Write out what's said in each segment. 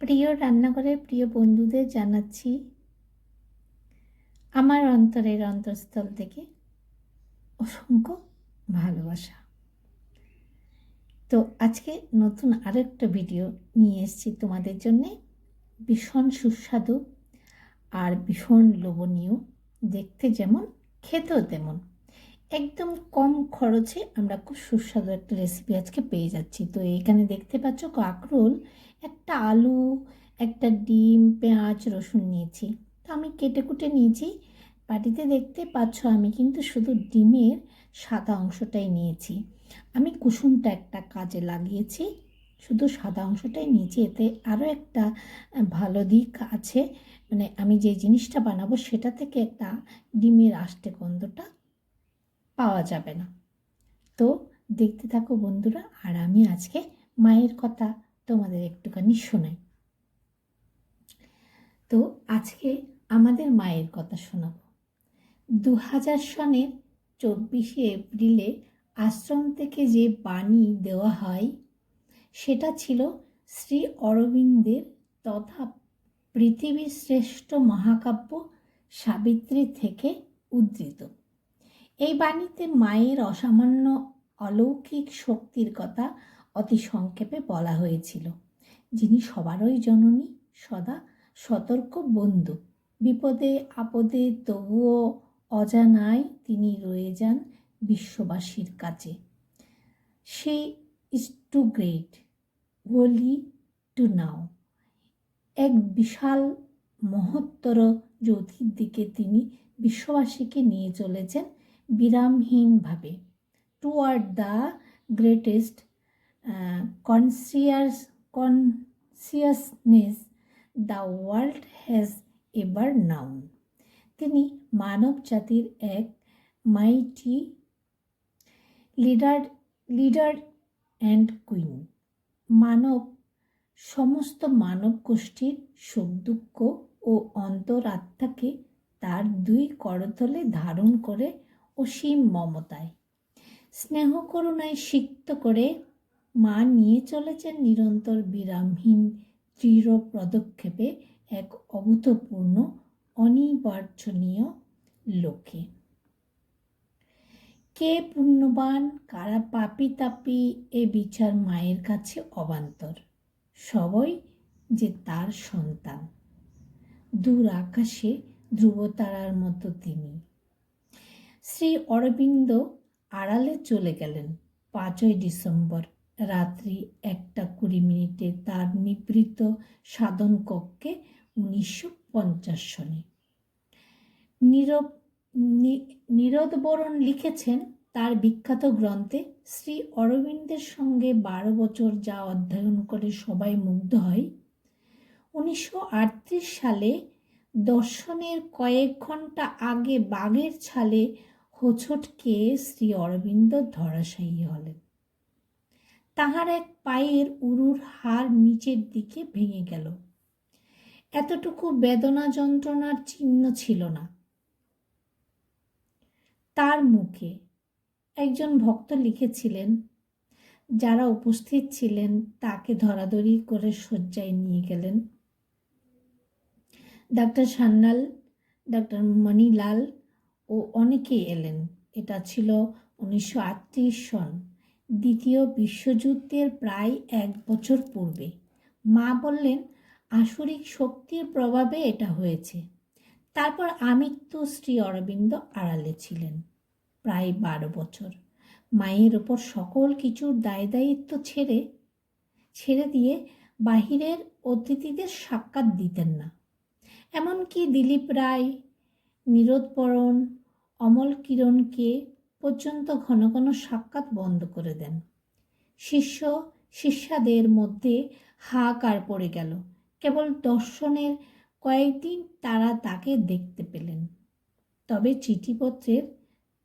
প্রিয় রান্নাঘরের প্রিয় বন্ধুদের জানাচ্ছি আমার অন্তরের অন্তঃস্থল থেকে অসংখ্য ভালোবাসা। তো আজকে নতুন আরেকটা ভিডিও নিয়ে এসেছি তোমাদের জন্যে। ভীষণ সুস্বাদু আর ভীষণ লোভনীয়, দেখতে যেমন, খেতেও তেমন। একদম কম খরচে আমরা খুব সুস্বাদু একটা রেসিপি আজকে পেয়ে যাচ্ছি। তো এখানে দেখতে পাচ্ছ কাঁকরোল একটা আলু, একটা ডিম, পেঁয়াজ, রসুন নিয়েছি। তো আমি কেটে কুটে নিয়েছি। বাটিতে দেখতে পাচ্ছ আমি কিন্তু শুধু ডিমের সাদা অংশটাই নিয়েছি। আমি কুসুমটা একটা কাজে লাগিয়েছি। শুধু সাদা অংশটাই নিয়েছি। এতে আরও একটা ভালো দিক আছে। মানে আমি যে জিনিসটা বানাবো সেটা থেকে একটা ডিমের আষ্টে গন্ধটা পাওয়া যাবে না। তো দেখতে থাকো বন্ধুরা, আর আমি আজকে মায়ের কথা তোমাদের একটুখানি শোনাই। তো আজকে আমাদের মায়ের কথা শোনাব। দু হাজার সনের চব্বিশে এপ্রিলে আশ্রম থেকে যে বাণী দেওয়া হয়, সেটা ছিল শ্রী অরবিন্দের তথা পৃথিবীর শ্রেষ্ঠ মহাকাব্য সাবিত্রী থেকে উদ্ধৃত। এই বাণীতে মায়ের অসামান্য অলৌকিক শক্তির কথা অতি সংক্ষেপে বলা হয়েছিল। যিনি সবারই জননী, সদা সতর্ক বন্ধু। বিপদে আপদে তবুও অজানায় তিনি রয়ে যান বিশ্ববাসীর কাছে। She is too great holy to know এক বিশাল মহত্তর জ্যোতির দিকে তিনি বিশ্ববাসীকে নিয়ে চলেছেন বিরামহীনভাবে। Toward the greatest conscious consciousness the world has ever known তিনি মানব জাতির এক mighty leader leader and queen মানব, সমস্ত মানব গোষ্ঠীর সুখ দুঃখ ও অন্তরাত্মাকে তার দুই করতলে ধারণ করে অসীম মমতায়। স্নেহ করুণায় সিক্ত করে মা নিয়ে চলেছেন নিরন্তর বিরামহীন, দৃঢ় পদক্ষেপে এক অভূতপূর্ণ, অনিবার্জনীয় লোকে। কে পুণ্যবান, কারা পাপি তাপি, এ বিচার মায়ের কাছে অবান্তর। সবই যে তার সন্তান। দূর আকাশে ধ্রুবতারার মতো তিনি। শ্রী অরবিন্দ আড়ালে চলে গেলেন। পাঁচই ডিসেম্বর রাত্রি একটা কুড়ি মিনিটে তার নিবৃত সাধন কক্ষে উনিশশো পঞ্চাশ সনে। নীরব নীরদবরণ লিখেছেন তার বিখ্যাত গ্রন্থে শ্রী অরবিন্দের সঙ্গে বারো বছর যা অধ্যয়ন করে সবাই মুগ্ধ হয়। উনিশশো আটত্রিশ সালে দর্শনের কয়েক ঘণ্টা আগে বাঘের ছালে হোঁচট খেয়ে শ্রী অরবিন্দ ধরাশায়ী হলেন। তাহার এক পায়ের উরুর হাড় নিচের দিকে ভেঙে গেল। এতটুকু বেদনা যন্ত্রণার চিহ্ন ছিল না। তার মুখে একজন ভক্ত লিখেছিলেন, যারা উপস্থিত ছিলেন তাকে ধরাধরি করে শয্যায় নিয়ে গেলেন। ডাক্তার সান্যাল, ডাক্তার মণিলাল ও অনেকেই এলেন। এটা ছিল উনিশশো আটত্রিশ সন। দ্বিতীয় বিশ্বযুদ্ধের প্রায় এক বছর পূর্বে। মা বললেন, আসরিক শক্তির প্রভাবে এটা হয়েছে। তারপর আমৃত্য শ্রী অরবিন্দ আড়ালে ছিলেন প্রায় বারো বছর। মায়ের ওপর সকল কিছুর দায় দায়িত্ব ছেড়ে ছেড়ে দিয়ে বাহিরের অতিথিদের সাক্ষাৎ দিতেন না। এমনকি দিলীপ রায় নিরোধপরণ, অমল কিরণকে পর্যন্ত ঘন ঘন সাক্ষাৎ বন্ধ করে দেন। শিষ্য শিষ্যাদের মধ্যে হাহাকার পড়ে গেল। কেবল দর্শনের কয়েকদিন তারা তাকে দেখতে পেলেন। তবে চিঠিপত্রের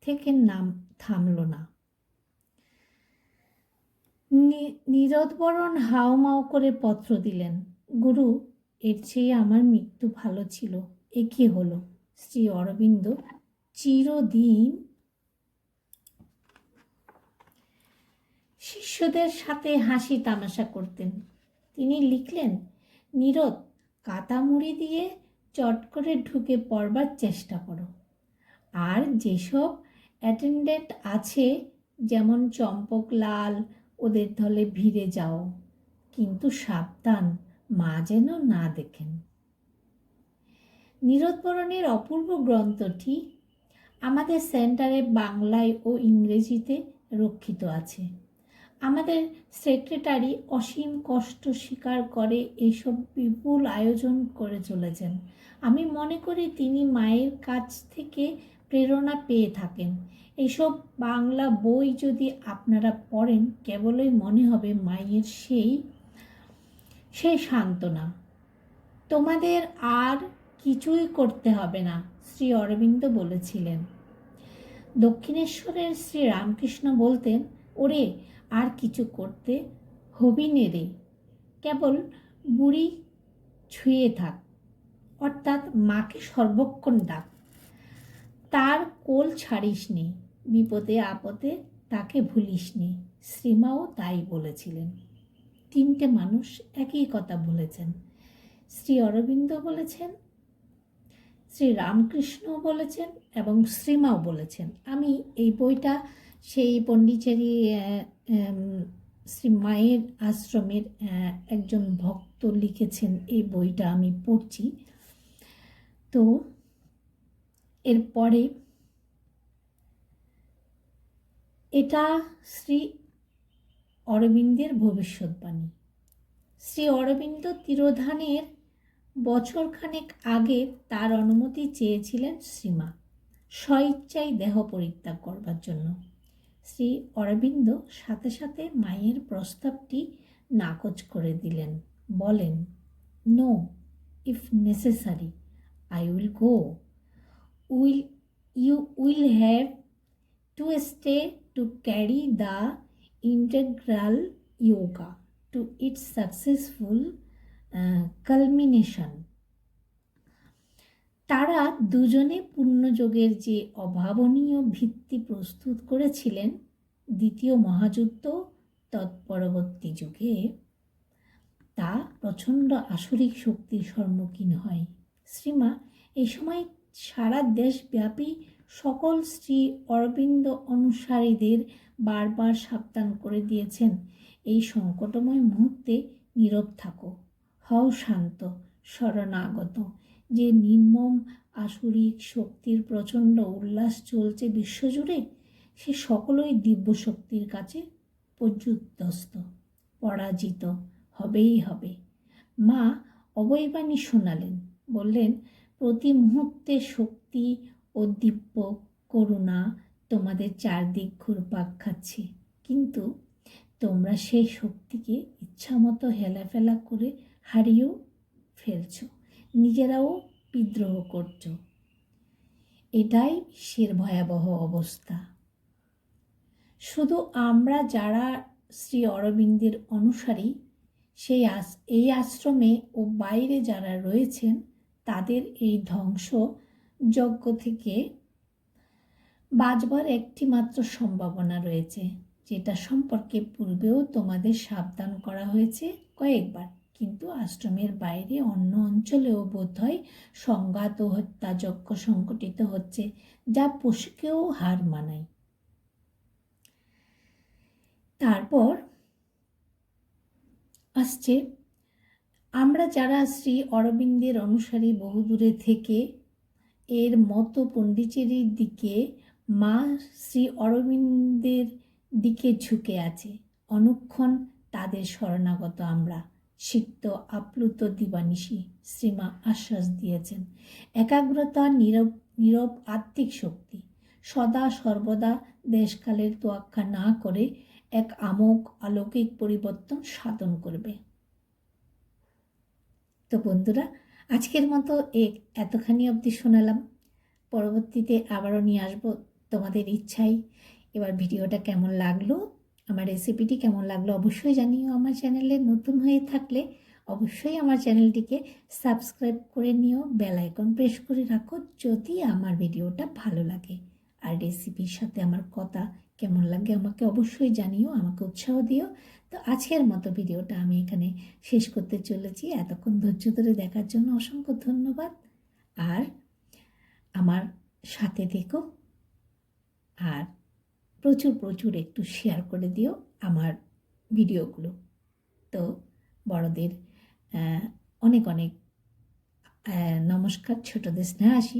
থেকে নাম থামল না। নীরদবরণ হাওমাও করে পত্র দিলেন, গুরু, এর চেয়ে আমার মৃত্যু ভালো ছিল, এ হলো? শ্রী অরবিন্দ চিরদিন শিষ্যদের সাথে হাসি তামাশা করতেন। তিনি লিখলেন নিরত কাতামুড়ি দিয়ে চট করে ঢুকে পড়বার চেষ্টা করো। আর যেসব অ্যাটেন্ডেন্ট আছে, যেমন চম্পক লাল ওদের দলে ভিড়ে যাও। কিন্তু সাবধান, মা যেন না দেখেন। নীরদবরণের অপূর্ব গ্রন্থটি আমাদের সেন্টারে বাংলায় ও ইংরেজিতে রক্ষিত আছে। আমাদের সেক্রেটারি অসীম কষ্ট স্বীকার করে এইসব বিপুল আয়োজন করে চলেছেন। আমি মনে করি তিনি মায়ের কাছ থেকে প্রেরণা পেয়ে থাকেন। এইসব বাংলা বই যদি আপনারা পড়েন, কেবলই মনে হবে মায়ের সেই সেই সান্ত্বনা। তোমাদের আর কিছুই করতে হবে না, শ্রী অরবিন্দ বলেছিলেন। দক্ষিণেশ্বরের শ্রী রামকৃষ্ণ বলতেন, ওরে, আর কিছু করতে হবি নে রে। কেবল বুড়ি ছুঁয়ে থাক, অর্থাৎ মাকে সর্বক্ষণ ডাক। তার কোল ছাড়িস নি, বিপদে আপদে তাকে ভুলিস নি। শ্রীমাও তাই বলেছিলেন। তিনটে মানুষ একই কথা বলেছেন। শ্রী অরবিন্দ বলেছেন শ্রী রামকৃষ্ণ বলেছেন এবং শ্রীমাও বলেছেন। আমি এই বইটা সেই পণ্ডিচেরি শ্রী মায়ের আশ্রমের একজন ভক্ত লিখেছেন এই বইটা আমি পড়ছি। তো এরপরে এটা শ্রী অরবিন্দের ভবিষ্যৎবাণী। শ্রী অরবিন্দ তিরোধানের বছরখানেক আগে তার অনুমতি চেয়েছিলেন শ্রীমা স্বইচ্ছায় দেহ পরিত্যাগ করবার জন্য। শ্রী অরবিন্দ সাথে সাথে মায়ের প্রস্তাবটি নাকচ করে দিলেন। বলেন no if necessary I will go will, you will have to stay to carry the integral yoga to its successful culmination. তারা দুজনে পূর্ণযোগের যে অভাবনীয় ভিত্তি প্রস্তুত করেছিলেন, দ্বিতীয় মহাযুদ্ধ তৎপরবর্তী যুগে, তা প্রচণ্ড আসরিক শক্তির সম্মুখীন হয়। শ্রীমা, এই সময় সারা দেশব্যাপী সকল শ্রী অরবিন্দ অনুসারীদের বারবার সাবধান করে দিয়েছেন, এই সংকটময় মুহূর্তে নীরব থাকো। হও শান্ত, শরণাগত। যে নির্মম আসুরিক শক্তির প্রচণ্ড উল্লাস চলছে বিশ্বজুড়ে, সে সকলই দিব্য শক্তির কাছে পর্যুদস্ত পরাজিত, হবেই হবে। মা অবৈবাণী শোনালেন, বললেন, প্রতি মুহূর্তে শক্তি ও দিব্য করুণা তোমাদের চারদিক ঘুরপাক খাচ্ছে। কিন্তু তোমরা সেই শক্তিকে ইচ্ছামতো হেলাফেলা করে হারিয়েও ফেলছো, নিজেরাও বিদ্রোহ করছ। এটাই বিশ্বের ভয়াবহ অবস্থা। শুধু আমরা যারা শ্রী অরবিন্দের অনুসারী, সেই আস, এই আশ্রমে ও বাইরে যারা রয়েছেন, তাদের এই ধ্বংস যজ্ঞ থেকে বাঁচবার একটি মাত্র সম্ভাবনা রয়েছে, যেটা সম্পর্কে পূর্বেও তোমাদের সাবধান করা হয়েছে কয়েকবার। কিন্তু আশ্রমের বাইরে অন্য অঞ্চলেও বোধহয় সংঘাত ও হত্যাযজ্ঞ সংঘটিত হচ্ছে, যা পশুকেও হার মানায়। তারপর আসছে, আমরা যারা শ্রী অরবিন্দের অনুসারী বহুদূরে থেকে এর মতো পণ্ডিচেরির দিকে, মা শ্রী অরবিন্দের দিকে ঝুঁকে আছে। অনুক্ষণ তাদের শরণাগত আমরা। সিক্ত আপ্লুত দিবানিশি শ্রীমা আশ্বাস দিয়েছেন। একাগ্রতা নীরব নীরব আত্মিক শক্তি। সদা সর্বদা দেশকালের তোয়াক্কা না করে এক আমোক অলৌকিক পরিবর্তন সাধন করবে। তো বন্ধুরা, আজকের মতো এক এতখানি অবধি শোনালাম। পরবর্তীতে আবারও নিয়ে আসব তোমাদের ইচ্ছাই এবার ভিডিওটা কেমন লাগল আমার রেসিপিটি কেমন লাগল অবশ্যই জানিও আমার চ্যানেলে নতুন হয়ে থাকলে অবশ্যই আমার চ্যানেলটিকে সাবস্ক্রাইব করে নিও। বেল আইকন প্রেস করে রাখো যদি আমার ভিডিওটা ভালো লাগে। আর রেসিপির সাথে আমার কথা কেমন লাগে আমাকে অবশ্যই জানিও, আমাকে উৎসাহ দিও। তো আজকের মতো ভিডিওটা আমি এখানে শেষ করতে চলেছি। এতক্ষণ ধৈর্য ধরে দেখার জন্য অসংখ্য ধন্যবাদ। আর আমার সাথে দেখো আর প্রচুর প্রচুর একটু শেয়ার করে দিও আমার ভিডিওগুলো তো বড়দের অনেক অনেক নমস্কার, ছোটদের স্নেহাসী